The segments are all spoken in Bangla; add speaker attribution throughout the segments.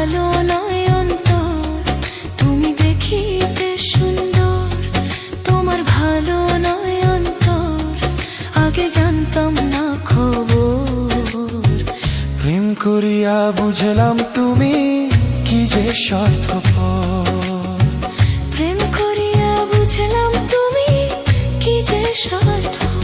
Speaker 1: কালো নয়ন তুমি দেখিতে সুন্দর। তোমার ভালো নয়ন আগে জানতাম না খবর।
Speaker 2: প্রেম করিয়া বুঝলাম তুমি কি যে স্বার্থপর।
Speaker 1: প্রেম করিয়া বুঝলাম তুমি কি যে স্বার্থপর।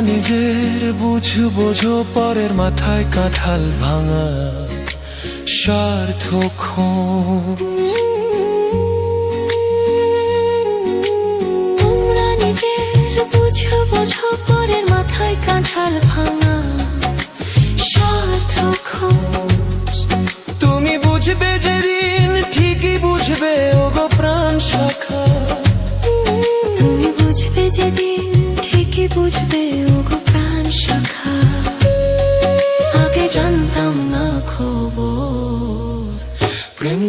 Speaker 2: নিজের বুঝু বোঝো পরের মাথায় কাঁঠাল ভাঙা স্বার্থ
Speaker 1: তোমরা নিজের বুঝো বোঝো পরের মাথায় কাঁঠাল ভাঙা স্বার্থ খোঁজ।
Speaker 2: তুমি বুঝবে যেদিন ঠিকই বুঝবে ওগো প্রাণ শাখা
Speaker 1: তুমি বুঝবে যেদিন ঠিকই বুঝবে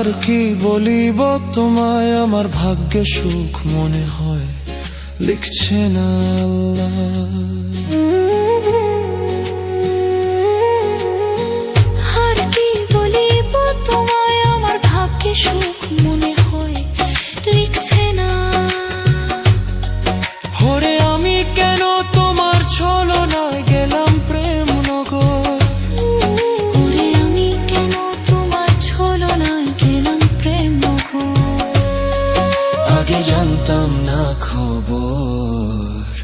Speaker 2: আর কি বলিব তোমায়? আমার ভাগ্যে সুখ মনে হয় লিখছে না ভোরে আমি কেন আল্লাহ আর না খবর।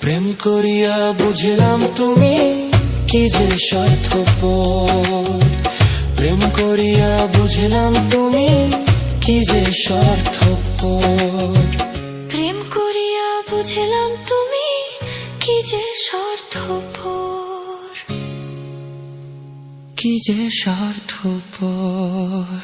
Speaker 2: প্রেম করিয়া বুঝলাম তুমি কি যে স্বার্থপর। প্রেম করিয়া বুঝলাম তুমি কি যে স্বার্থপর।
Speaker 1: প্রেম করিয়া বুঝলাম তুমি কি যে স্বার্থপর।
Speaker 2: কি যে স্বার্থপর।